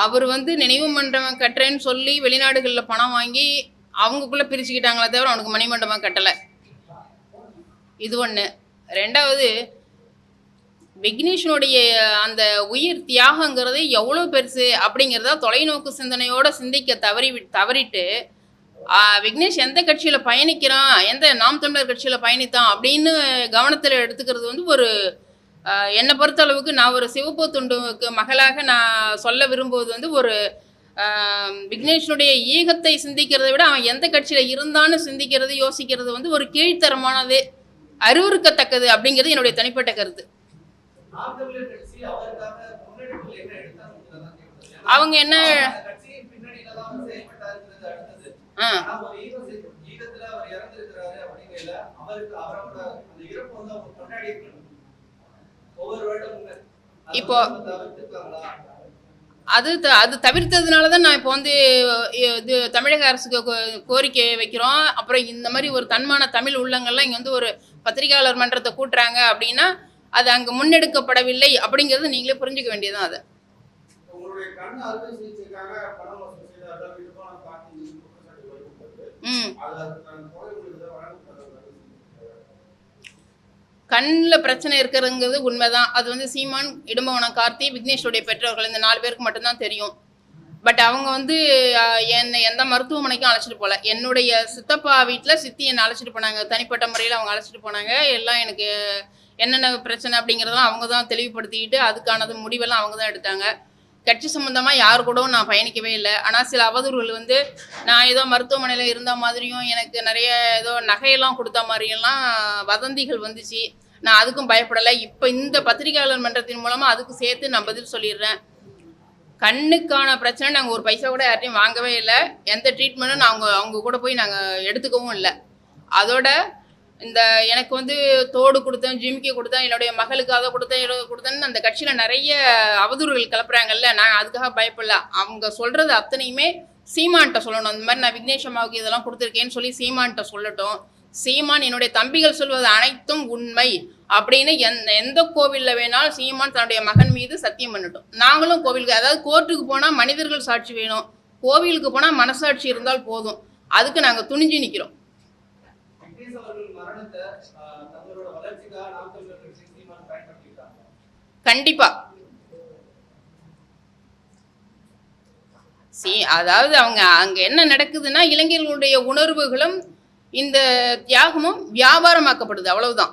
அவர் வந்து நினைவு மண்டபம் கட்டுறேன்னு சொல்லி வெளிநாடுகளில் பணம் வாங்கி அவங்களுக்குள்ளே பிரிச்சுக்கிட்டாங்களே தவிர அவனுக்கு மணிமண்டபம் கட்டலை. இது ஒன்று ரெண்டாவது விக்னேஷனுடைய அந்த உயிர் தியாகங்கிறது எவ்வளோ பெருசு அப்படிங்கிறத தொலைநோக்கு சிந்தனையோடு சிந்திக்க தவறி தவறிட்டு விக்னேஷ் எந்த கட்சியில் பயணிக்கிறான் எந்த நாம் தமிழர் கட்சியில் பயணித்தான் அப்படின்னு கவனத்தில் எடுத்துக்கிறது வந்து ஒரு என்னை பொறுத்த அளவுக்கு நான் ஒரு சிவப்பு துண்டுக்கு மகளாக நான் சொல்ல விரும்புவது வந்து ஒரு விக்னேஷனுடைய ஈகத்தை சிந்திக்கிறதை விட அவன் எந்த கட்சியில் இருந்தான்னு சிந்திக்கிறது யோசிக்கிறது வந்து ஒரு கீழ்த்தரமானது அறிவுறுக்கத்தக்கது அப்படிங்கிறது என்னுடைய தனிப்பட்ட கருத்து. அவங்க என்ன ஆ. இப்போ-? அது த- அது தவிர்த்ததுனால தான் நான் இப்போ வந்து இது தமிழக அரசுக்கு கோரிக்கை வைக்கிறோம். அப்புறம் இந்த மாதிரி ஒரு தன்மான தமிழ் உள்ளங்கள்லாம் இங்கே வந்து ஒரு பத்திரிகையாளர் மன்றத்தை கூட்டுறாங்க அப்படின்னா அது அங்கே முன்னெடுக்கப்படவில்லை அப்படிங்கிறது நீங்களே புரிஞ்சுக்க வேண்டியதுதான் அதை. உங்களுடைய கண்ணில் பிரச்சனை இருக்கிறதுங்கிறது உண்மைதான். அது வந்து சீமான் இடும்பவனம் கார்த்தி விக்னேஷுடைய பெற்றோர்கள் இந்த நாலு பேருக்கு மட்டும்தான் தெரியும். பட் அவங்க வந்து என்னை எந்த மருத்துவமனைக்கும் அழைச்சிட்டு போகல என்னுடைய சித்தப்பா வீட்டில் சித்தி என்னை அழைச்சிட்டு போனாங்க. தனிப்பட்ட முறையில் அவங்க அழைச்சிட்டு போனாங்க. எல்லாம் எனக்கு என்னென்ன பிரச்சனை அப்படிங்கிறதெல்லாம் அவங்க தான் தெளிவுபடுத்திக்கிட்டு அதுக்கானது முடிவெல்லாம் அவங்க தான் எடுத்தாங்க. கட்சி சம்மந்தமாக யார் கூடவும் நான் பயணிக்கவே இல்லை. ஆனால் சில அவதூறுகள் வந்து நான் ஏதோ மருத்துவமனையில் இருந்த மாதிரியும் எனக்கு நிறைய ஏதோ நகையெல்லாம் கொடுத்த மாதிரியெல்லாம் வதந்திகள் வந்துச்சு. நான் அதுக்கும் பயப்படலை. இப்போ இந்த பத்திரிகையாளர் மன்றத்தின் மூலமாக அதுக்கு சேர்த்து நான் பதில் சொல்லிடுறேன். கண்ணுக்கான பிரச்சனை நாங்கள் ஒரு பைசா கூட யார்ட்டையும் வாங்கவே இல்லை. எந்த ட்ரீட்மெண்ட்டும் நாங்கள் அவங்க கூட போய் நாங்கள் எடுத்துக்கவும் இல்லை. அதோட இந்த எனக்கு வந்து தோடு கொடுத்தேன் ஜிமிக்கி கொடுத்தேன் என்னுடைய மகளுக்கு அதை கொடுத்தேன் இதை கொடுத்தேன்னு அந்த கட்சியில் நிறைய அவதூறுகள் கிளப்புறாங்கல்ல நான் அதுக்காக பயப்படல. அவங்க சொல்கிறது அத்தனையுமே சீமான்கிட்ட சொல்லணும். அந்த மாதிரி நான் விக்னேஷ் அம்மாவுக்கு இதெல்லாம் கொடுத்துருக்கேன்னு சொல்லி சீமான்கிட்ட சொல்லட்டும். சீமான் என்னுடைய தம்பிகள் சொல்வது அனைத்தும் உண்மை. அப்படின்னு எந்த எந்த கோவிலில் வேணாலும் சீமான் தன்னுடைய மகன் மீது சத்தியம் பண்ணட்டும். நாங்களும் கோவிலுக்கு அதாவது கோர்ட்டுக்கு போனால் மனிதர்கள் சாட்சி வேணும். கோவிலுக்கு போனால் மனசாட்சி இருந்தால் போதும். அதுக்கு நாங்கள் துணிஞ்சு நிற்கிறோம் கண்டிப்பாக கண்டிப்பா. சி அதாவது அவங்க அங்க என்ன நடக்குதுன்னா இளைஞர்களுடைய உணர்வுகளும் இந்த தியாகமும் வியாபாரமாக்கப்படுது. அவ்வளவுதான்.